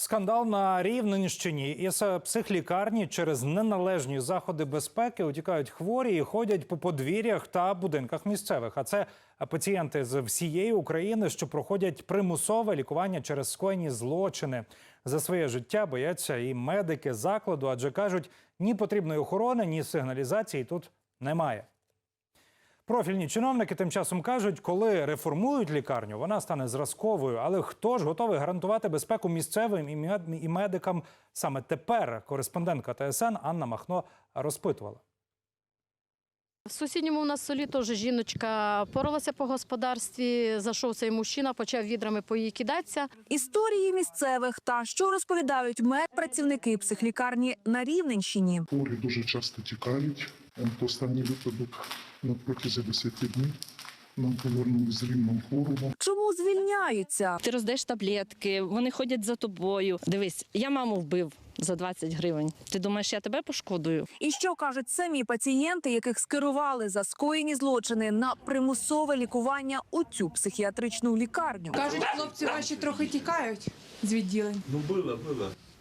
Скандал на Рівненщині із психлікарні через неналежні заходи безпеки утікають хворі і ходять по подвір'ях та будинках місцевих. А це пацієнти з всієї України, що проходять примусове лікування через скоєні злочини. За своє життя бояться і медики закладу, адже кажуть, ні потрібної охорони, ні сигналізації тут немає. Профільні чиновники тим часом кажуть, коли реформують лікарню, вона стане зразковою. Але хто ж готовий гарантувати безпеку місцевим і мед- і медикам саме тепер? Кореспондентка ТСН Анна Махно розпитувала. В сусідньому у нас селі теж жіночка поралася по господарстві. Зайшов цей мужчина, почав відрами по її кидатися. Історії місцевих та що розповідають медпрацівники психлікарні на Рівненщині. Хворі дуже часто тікають. От Останній випадок на протязі 10 днів нам повернули з рівном хворого. Чому звільняються? Ти роздаєш таблетки, вони ходять за тобою. Дивись, я маму вбив за 20 гривень. Ти думаєш, я тебе пошкодую? І що кажуть самі пацієнти, яких скерували за скоєні злочини на примусове лікування у цю психіатричну лікарню? Кажуть, хлопці ваші трохи тікають з відділень.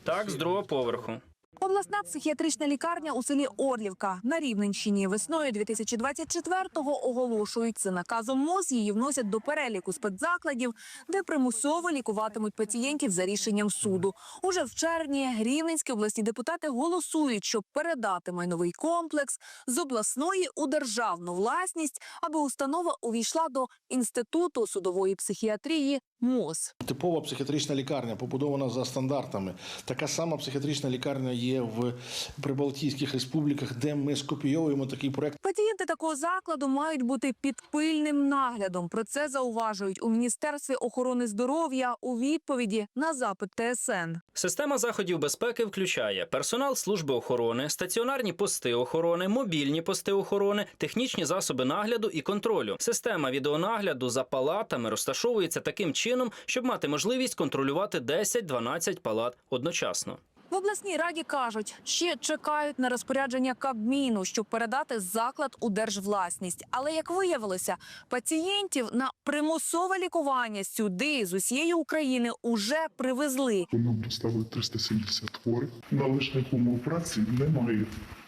Так, з другого поверху. Обласна психіатрична лікарня у селі Орлівка на Рівненщині весною 2024-го оголошують це наказом МОЗ. Її вносять до переліку спецзакладів, де примусово лікуватимуть пацієнтів за рішенням суду. Уже в червні рівненські обласні депутати голосують, щоб передати майновий комплекс з обласної у державну власність, аби установа увійшла до інституту судової психіатрії МОЗ. Типова психіатрична лікарня побудована за стандартами. Така сама психіатрична лікарня є в Прибалтійських республіках, де ми скопійовуємо такий проект. Пацієнти такого закладу мають бути під пильним наглядом. Про це зауважують у міністерстві охорони здоров'я у відповіді на запит ТСН. Система заходів безпеки включає персонал служби охорони, стаціонарні пости охорони, мобільні пости охорони, технічні засоби нагляду і контролю. Система відеонагляду за палатами розташовується таким чином, щоб мати можливість контролювати 10-12 палат одночасно. В обласній раді кажуть, ще чекають на розпорядження Кабміну, щоб передати заклад у держвласність. Але як виявилося, пацієнтів на примусове лікування сюди з усієї України уже привезли. Нам доставили 370 хворих. Належних умов праці немає.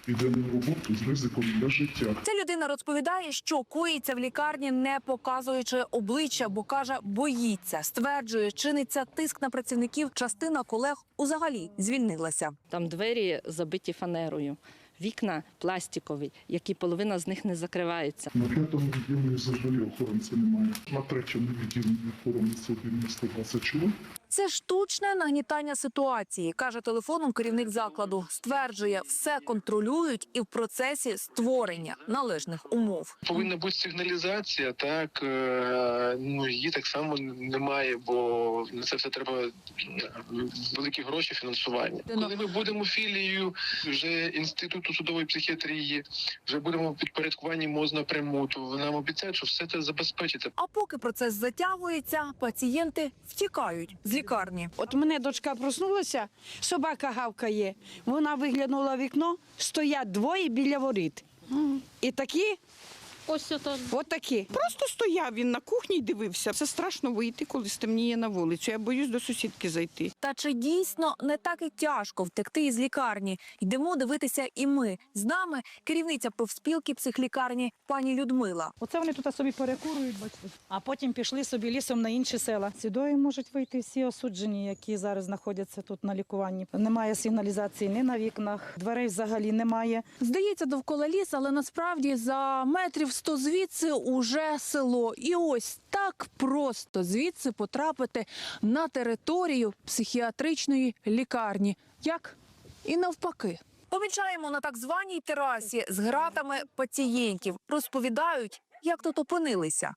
Йдемо на роботу з ризиком для життя. Ця людина розповідає, що коїться в лікарні, не показуючи обличчя, бо каже, боїться. Стверджує, чиниться тиск на працівників. Частина колег узагалі звільнилася. Там двері забиті фанерою, вікна пластикові, які половина з них не закривається. На п'ятому відділенні взагалі охоронця немає. На третьому відділенні охоронця 120 чоловік. Це штучне нагнітання ситуації, каже телефоном керівник закладу. Стверджує, все контролюють і в процесі створення належних умов. повинна бути сигналізація, так е, ну її так само немає, бо на це все треба е, великі гроші фінансування. Коли ми будемо філією вже інституту судової психіатрії, вже будемо в підпорядкуванні МОЗ напряму, то нам обіцяють, що все це забезпечиться. А поки процес затягується, пацієнти втікають з лікарні. От мене дочка проснулася, собака гавкає. Вона виглянула вікно, стоять двоє біля воріт. І такі, Ось теж. от такі. Просто стояв він на кухні і дивився. Це страшно вийти, коли стемніє на вулицю. Я боюсь до сусідки зайти. Та чи дійсно не так і тяжко втекти із лікарні? Йдемо дивитися і ми. З нами керівниця профспілки психлікарні пані Людмила. Оце вони тут собі перекурують, бачите. А потім пішли собі лісом на інші села. Сюди можуть вийти всі осуджені, які зараз знаходяться тут на лікуванні. Немає сигналізації ні на вікнах, дверей взагалі немає. Здається, довкола ліс, але насправді за метрів сто звідси уже село. І ось так просто звідси потрапити на територію психіатричної лікарні. Як і навпаки. Помічаємо на так званій терасі з гратами пацієнтів. Розповідають, як тут опинилися.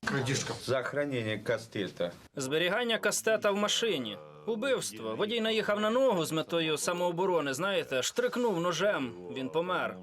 За хранение кастета. Зберігання кастета в машині. Убивство. Водій наїхав на ногу з метою самооборони. Знаєте, штрикнув ножем. Він помер.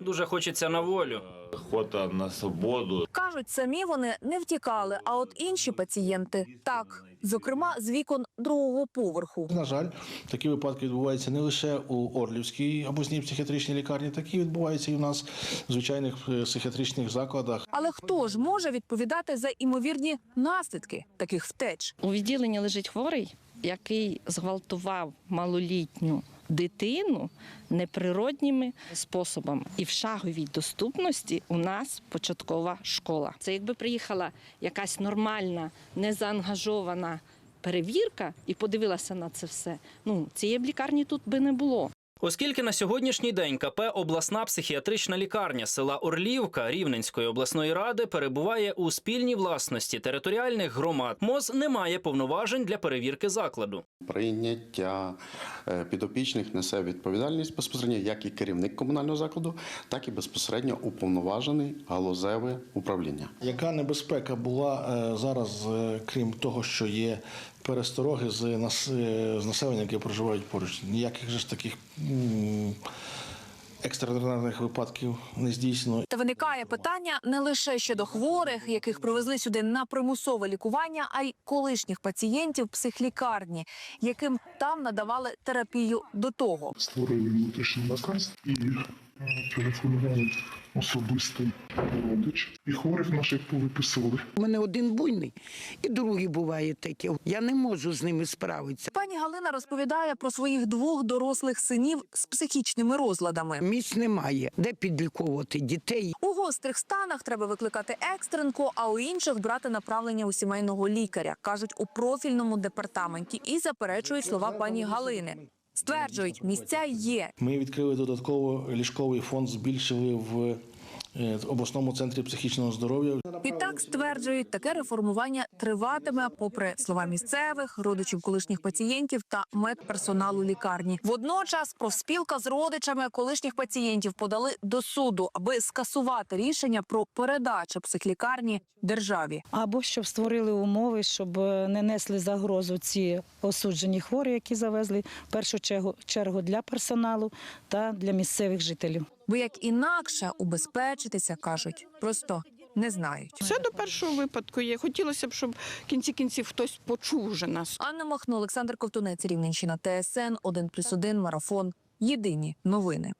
Дуже хочеться на волю. Охота на свободу. Кажуть, самі вони не втікали, а от інші пацієнти так, зокрема з вікон другого поверху. На жаль, такі випадки відбуваються не лише у Орлівській обласній психіатричній лікарні, такі відбуваються і в нас в звичайних е, психіатричних закладах. Але хто ж може відповідати за імовірні наслідки таких втеч? У відділенні лежить хворий, який зґвалтував малолітню дитину неприродніми способами. І в шаговій доступності у нас початкова школа. Це якби приїхала якась нормальна, незаангажована перевірка і подивилася на це все. Ну цієї б лікарні тут би не було. Оскільки на сьогоднішній день КП обласна психіатрична лікарня села Орлівка Рівненської обласної ради перебуває у спільній власності територіальних громад, МОЗ не має повноважень для перевірки закладу. Прийняття е, підопічних несе відповідальність безпосередньо як і керівник комунального закладу, так і безпосередньо уповноважений галузеве управління. Яка небезпека була е, зараз, е, крім того, що є перестороги з, нас, е, з населення, яке проживають поруч? Ніяких же ж таких екстраординарних випадків не здійснено. Та виникає питання не лише щодо хворих, яких привезли сюди на примусове лікування, а й колишніх пацієнтів психлікарні, яким там надавали терапію до того. Створили внутрішній наказ і е, телефонували особисто родич. І хворих наших повиписували. У мене один буйний, і другий буває таке. Я не можу з ними справитися. Пані Галина розповідає про своїх двох дорослих синів з психічними розладами. Місць немає, де підліковувати дітей. У гострих станах треба викликати екстренку, а у інших брати направлення у сімейного лікаря, кажуть у профільному департаменті і заперечують слова пані Галини. Стверджують, місця є. Ми відкрили додатково ліжковий фонд, збільшили в е, обласному центрі психічного здоров'я. Відтак стверджують, таке реформування триватиме, попри слова місцевих, родичів колишніх пацієнтів та медперсоналу лікарні. Водночас профспілка з родичами колишніх пацієнтів подали до суду, аби скасувати рішення про передачу психлікарні державі. Або щоб створили умови, щоб е, не несли загрозу ці осуджені хворі, які завезли в першу чергу, чергу для персоналу та для місцевих жителів. Бо як інакше убезпечитися, кажуть, просто не знають. Це до першого випадку є. Хотілося б, щоб в кінці кінців хтось почув вже нас. Анна Махно, Олександр Ковтунець, Рівненщина, ТСН 1+,1, Марафон. Єдині новини.